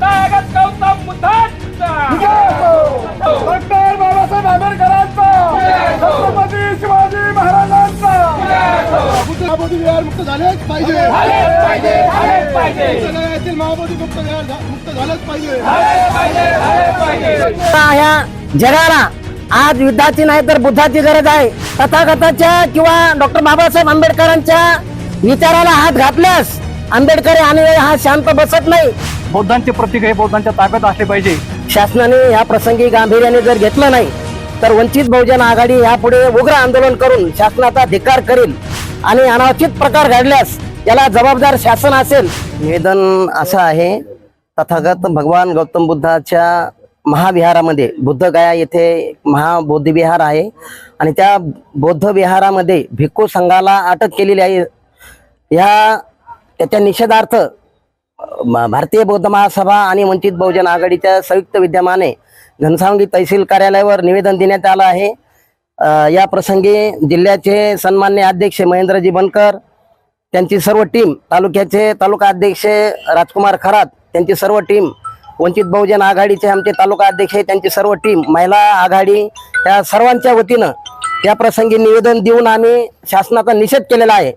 Tathagata Gautam doctor Babasaheb आंबेडकरांचा. छत्रपती शिवाजी महाराजांचा. महाबोधी विहार मुक्त झालेच पाहिजे. महाबोधी मुक्त झाले- मुक्त झालेच पाहिजे. झालेच पाहिजे झालेच पाहिजे. ह्या जगाला आज युद्धाची नाही तर बुद्धाची गरज आहे. तथागताच्या किंवा डॉक्टर बाबासाहेब आंबेडकरांच्या विचाराला हात घातल्यास आंबेडकरी आणि हा शांत बसत नाही. बौद्धांचे प्रतीक हे बौद्धांच्या ताब्यात असले पाहिजे. शासनाने या प्रसंगी गांभीर्याने जर घेतलं नाही तर वंचित बहुजन आघाडी यापुढे उग्र आंदोलन करून शासनाचा धिक्कार करील आणि अनावचित प्रकार घडल्यास याला जबाबदार शासन असेल. निवेदन असं आहे तथागत भगवान गौतम बुद्धाच्या महाविहारामध्ये बुद्धगया येथे महाबौद्ध विहार आहे आणि त्या बौद्ध विहारामध्ये भिक्खू संघाला अटक केलेली आहे. ह्या त्याच्या निषेधार्थ म- भारतीय बौद्ध महासभा आणि वंचित बहुजन आघाडीच्या संयुक्त विद्यमाने घनसावंगी तहसील कार्यालयावर निवेदन देण्यात आलं आहे. या प्रसंगी जिल्ह्याचे सन्मान्य अध्यक्ष महेंद्रजी बनकर त्यांची सर्व टीम तालुक्याचे तालुका अध्यक्ष राजकुमार खरात त्यांची सर्व टीम वंचित बहुजन आघाडीचे आमचे तालुका अध्यक्ष त्यांची सर्व टीम महिला आघाडी या सर्वांच्या वतीनं या प्रसंगी निवेदन देऊन आम्ही शासनाचा निषेध केलेला आहे.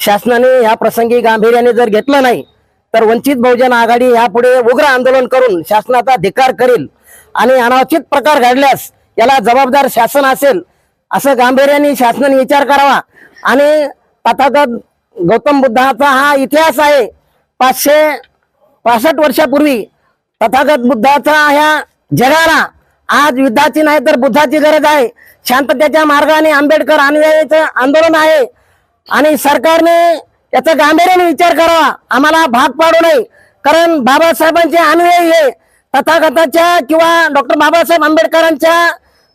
शासनाने या प्रसंगी गांभीर्याने जर घेतलं नाही तर वंचित बहुजन आघाडी यापुढे उग्र आंदोलन करून शासनाचा धिकार करील आणि अनावचित प्रकार घडल्यास याला जबाबदार शासन असेल असं गांभीर्याने शासनाने विचार करावा. आणि तथागत गौतम बुद्धाचा हा इतिहास आहे पाचशे पासष्ट वर्षापूर्वी तथागत बुद्धाचा ह्या जगाला आज युद्धाची नाही तर बुद्धाची गरज आहे. शांततेच्या मार्गाने आंबेडकर आणण्याचं आंदोलन आहे. आणि सरकारने याचा गांभीर्याने विचार करावा. आम्हाला भाग पाडू नये. कारण बाबासाहेबांचे अनुयायी हे तथागताच्या किंवा डॉक्टर बाबासाहेब आंबेडकरांच्या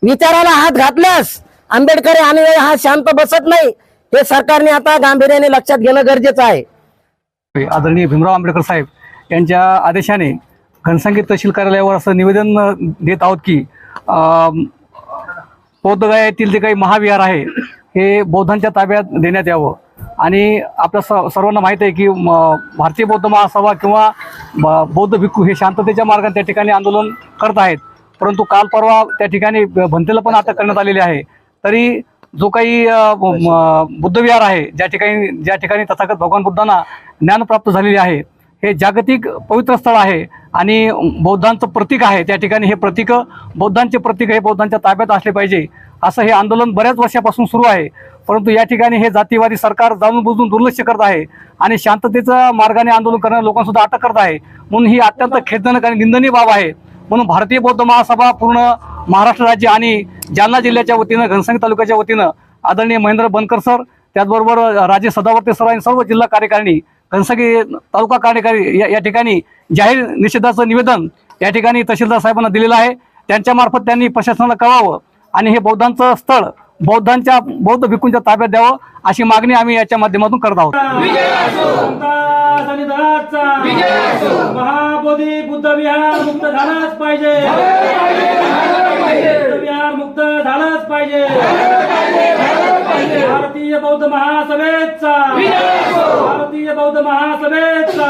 विचाराला हात घातल्यास आंबेडकरी अनुयायी हा शांत बसत नाही. हे सरकारने आता गांभीर्याने लक्षात घेणं गरजेचं आहे. आदरणीय भीमराव आंबेडकर साहेब यांच्या आदेशाने घनसंगीत तहसील कार्यालयावर असं निवेदन देत आहोत की अम, बौद्धगया येथील जे काही महाविहार आहे हे बौद्धांच्या ताब्यात देण्यात यावं. आणि आपल्या स सर्वांना माहीत आहे की म, भारतीय बौद्ध महासभा किंवा ब- बौद्ध भिक्खू हे शांततेच्या मार्गाने त्या ठिकाणी आंदोलन करत आहेत. परंतु काल परवा त्या ठिकाणी भंतेला पण अटक करण्यात आलेली आहे. तरी जो काही बुद्धविहार आहे ज्या ठिकाणी ज्या ठिकाणी तथागत भगवान बुद्धांना ज्ञान प्राप्त झालेले आहे हे जागतिक पवित्र स्थळ आहे आणि बौद्धांचं प्रतीक आहे. त्या ठिकाणी हे प्रतीक बौद्धांचे प्रतीक हे बौद्धांच्या ताब्यात असले पाहिजे. असं हे आंदोलन बऱ्याच वर्षापासून सुरू आहे. परंतु या ठिकाणी हे जातीवादी सरकार जाणून बुजून दुर्लक्ष करत आहे आणि शांततेच्या मार्गाने आंदोलन करणाऱ्या लोकांसुद्धा अटक करत आहे. म्हणून ही अत्यंत खेदजनक आणि निंदनीय बाब आहे. म्हणून भारतीय बौद्ध महासभा पूर्ण महाराष्ट्र राज्य आणि जालना जिल्ह्याच्या वतीनं घनसंगी तालुक्याच्या वतीनं आदरणीय महेंद्र बनकर सर त्याचबरोबर राजे सदावर्ते सर आणि सर्व जिल्हा कार्यकारिणी घनसंगी तालुका कार्यकारी या या ठिकाणी जाहीर निषेधाचं निवेदन या ठिकाणी तहसीलदार साहेबांना दिलेलं आहे. त्यांच्या मार्फत त्यांनी प्रशासनाला कळवावं आणि हे बौद्धांचं स्थळ बौद्धांच्या बौद्ध भिक्खूंच्या ताब्यात द्यावं अशी मागणी आम्ही याच्या माध्यमातून करत आहोत. महाबोधी बुद्ध विहार मुक्त झालाच पाहिजे. विहार मुक्त झालंच पाहिजे. बौद्ध महासभेचा. भारतीय बौद्ध महासभेचा.